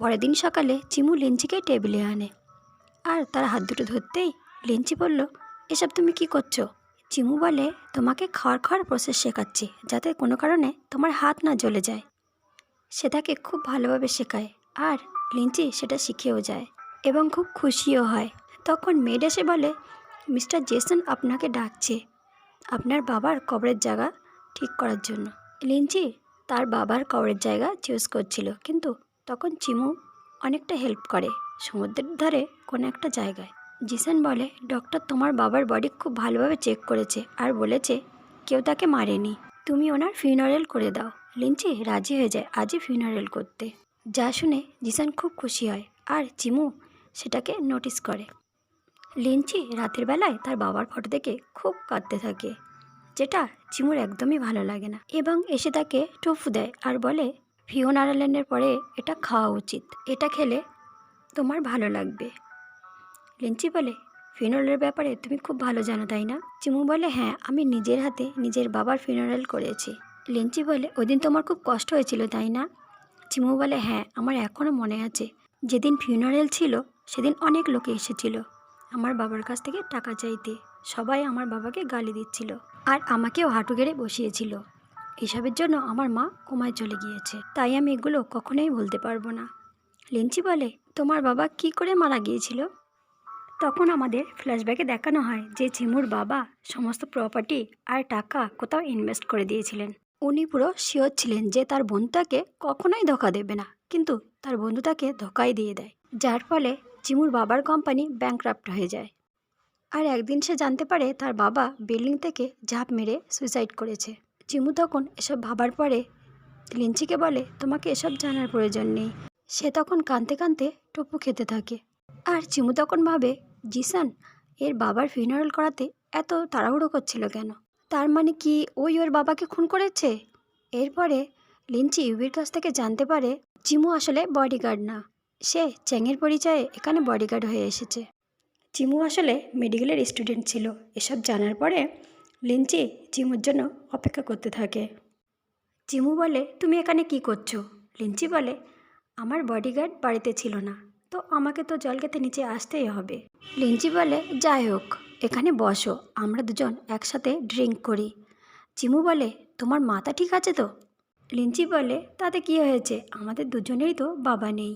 পরের দিন সকালে চিমু লিঞ্চিকে টেবিলে আনে। আর তার হাত দুটো ধরতেই লিঞ্চি বলল, এসব তুমি কি করছ? চিমু বলে, তোমাকে খাওয়ার খাওয়ার প্রসেস শেখাচ্ছি, যাতে কোনো কারণে তোমার হাত না জ্বলে যায়। সে তাকে খুব ভালোভাবে শেখায়, আর লিঞ্চি সেটা শিখেও যায় এবং খুব খুশিও হয়। তখন মেড এসে বলে, মিস্টার জেসন আপনাকে ডাকছে, আপনার বাবার কবরের জায়গা ঠিক করার জন্য। লিঞ্চি তার বাবার কবরের জায়গা চুজ করছিল, কিন্তু তখন চিমু অনেকটা হেল্প করে সমুদ্রের ধারে কোনো একটা জায়গায়। জিসান বলে ডক্টর তোমার বাবার বডি খুব ভালোভাবে চেক করেছে আর বলেছে কেউ তাকে মারেনি। তুমি ওনার ফিউনারেল করে দাও। লিঞ্চি রাজি হয়ে যায় আজই ফিউনারেল করতে যা শুনে জিসান খুব খুশি হয় আর চিমু সেটাকে নোটিস করে। লিঞ্চি রাতের বেলায় তার বাবার ফটো দেখে খুব কাঁদতে থাকে, যেটা চিমুর একদমই ভালো লাগে না। এবং এসে তাকে টফু দেয় আর বলে ফিওনারাল্যান্ডের পরে এটা খাওয়া উচিত। এটা খেলে তোমার ভালো লাগবে। লিঞ্চি বলে ফিনোরেলের ব্যাপারে তুমি খুব ভালো জানো, তাই না? চিমু বলে হ্যাঁ আমি নিজের হাতে নিজের বাবার ফিনোরেল করেছি। লিঞ্চি বলে, ওদিন তোমার খুব কষ্ট হয়েছিল, তাই না? চিমু বলে হ্যাঁ আমার এখনও মনে আছে। যেদিন ফিউনারেল ছিল, সেদিন অনেক লোকে এসেছিল। আমার বাবার কাছ থেকে টাকা চাইতে সবাই আমার বাবাকে গালি দিচ্ছিল। আর আমাকেও হাঁটু গেড়ে বসিয়েছিল। এসবের জন্য আমার মা কোমায় চলে গিয়েছে। তাই আমি এগুলো কখনোই বলতে পারব না। লিঞ্চি বলে, তোমার বাবা কি করে মারা গিয়েছিল? তখন আমাদের ফ্ল্যাশব্যাকে দেখানো হয় যে ঝিমুর বাবা সমস্ত প্রপার্টি আর টাকা কোথাও ইনভেস্ট করে দিয়েছিলেন। উনি পুরো শিওর ছিলেন যে তার বন্ধুটাকে কখনোই ধোকা দেবে না, কিন্তু তার বন্ধু তাকে ধোকাই দিয়ে দেয়। যার ফলে চিমুর বাবার কোম্পানি ব্যাংক্রাফ্ট হয়ে যায়। আর একদিন সে জানতে পারে তার বাবা বিল্ডিং থেকে ঝাঁপ মেরে সুইসাইড করেছে। চিমু তখন এসব ভাবার পরে লিঞ্চিকে বলে, তোমাকে এসব জানার প্রয়োজন নেই। সে তখন কাঁদতে কাঁদতে টপু খেতে থাকে। আর চিমু তখন ভাবে, জিসান, এর বাবার ফিউনারাল করাতে এত তাড়াহুড়ো করছিল কেন? তার মানে কি ওই ওর বাবাকে খুন করেছে? এরপরে লিঞ্চি ইউবির কাছ থেকে জানতে পারে, চিমু আসলে বডিগার্ড না। সে চ্যাংয়ের পরিচয়ে এখানে বডিগার্ড হয়ে এসেছে। চিমু আসলে মেডিকেলের স্টুডেন্ট ছিল। এসব জানার পরে লিঞ্চি চিমুর জন্য অপেক্ষা করতে থাকে। চিমু বলে, তুমি এখানে কি করছ? লিঞ্চি বলে, আমার বডিগার্ড বাড়িতে ছিল না, তো আমাকে তো জল খেতে নিচে আসতেই হবে। লিঞ্চি বলে, যাই হোক, এখানে বসো, আমরা দুজন একসাথে ড্রিঙ্ক করি। চিমু বলে, তোমার মাথা ঠিক আছে তো? লিঞ্চি বলে, তাতে কি হয়েছে? আমাদের দুজনেরই তো বাবা নেই।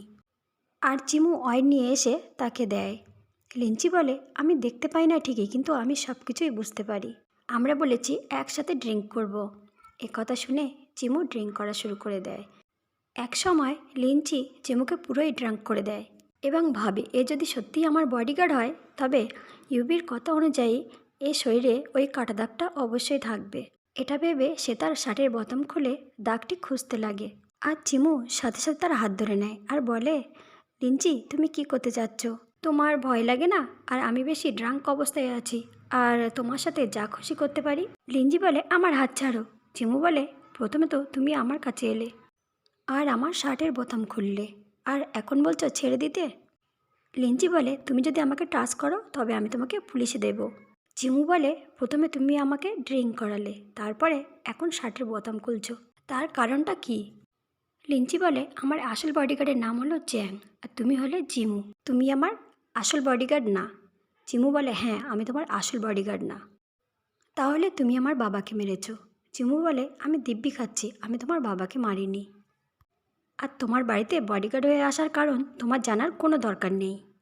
আর চিমু অয়েল নিয়ে এসে তাকে দেয়। লিঞ্চি বলে, আমি দেখতে পাই না ঠিকই, কিন্তু আমি সব কিছুই বুঝতে পারি। আমরা বলেছি একসাথে ড্রিঙ্ক করব। কথা শুনে চিমু ড্রিঙ্ক করা শুরু করে দেয়। এক সময় লিঞ্চি চিমুকে পুরোই ড্রাঙ্ক করে দেয় এবং ভাবে, এ যদি সত্যিই আমার বডিগার্ড হয়, তবে ইউবির কথা অনুযায়ী এ শরীরে ওই কাটা দাগটা অবশ্যই থাকবে এটা ভেবে সে তার শার্টের বোতাম খুলে দাগটি খুঁজতে লাগে। আর চিমু সাথে সাথে তার হাত ধরে নেয় আর বলে লিঞ্চি তুমি কি করতে চাচ্ছ? তোমার ভয় লাগে না? আর আমি বেশি ড্রাঙ্ক অবস্থায় আছি। আর তোমার সাথে যা খুশি করতে পারি। লিঞ্জি বলে, আমার হাত ছাড়ো। চিমু বলে, প্রথমে তো তুমি আমার কাছে এলে আর আমার শার্টের বোতাম খুললে। আর এখন বলছো ছেড়ে দিতে? লিঞ্চি বলে, তুমি যদি আমাকে টাচ করো, তবে আমি তোমাকে পুলিশে দেব। চিমু বলে, প্রথমে তুমি আমাকে ড্রিঙ্ক করালে, তারপরে এখন শার্টের বোতাম খুলছো। তার কারণটা কি? লিঞ্চি বলে, আমার আসল বডিগার্ডের নাম হলো চ্যাং, আর তুমি হলে জিমু তুমি আমার আসল বডিগার্ড না। চিমু বলে হ্যাঁ আমি তোমার আসল বডিগার্ড না। তাহলে তুমি আমার বাবাকে মেরেছ? চিমু বলে, আমি দিব্যি খাচ্ছি, আমি তোমার বাবাকে মারিনি। আর তোমার বাড়িতে বডিগার্ড হয়ে আসার কারণ তোমার জানার কোনো দরকার নেই।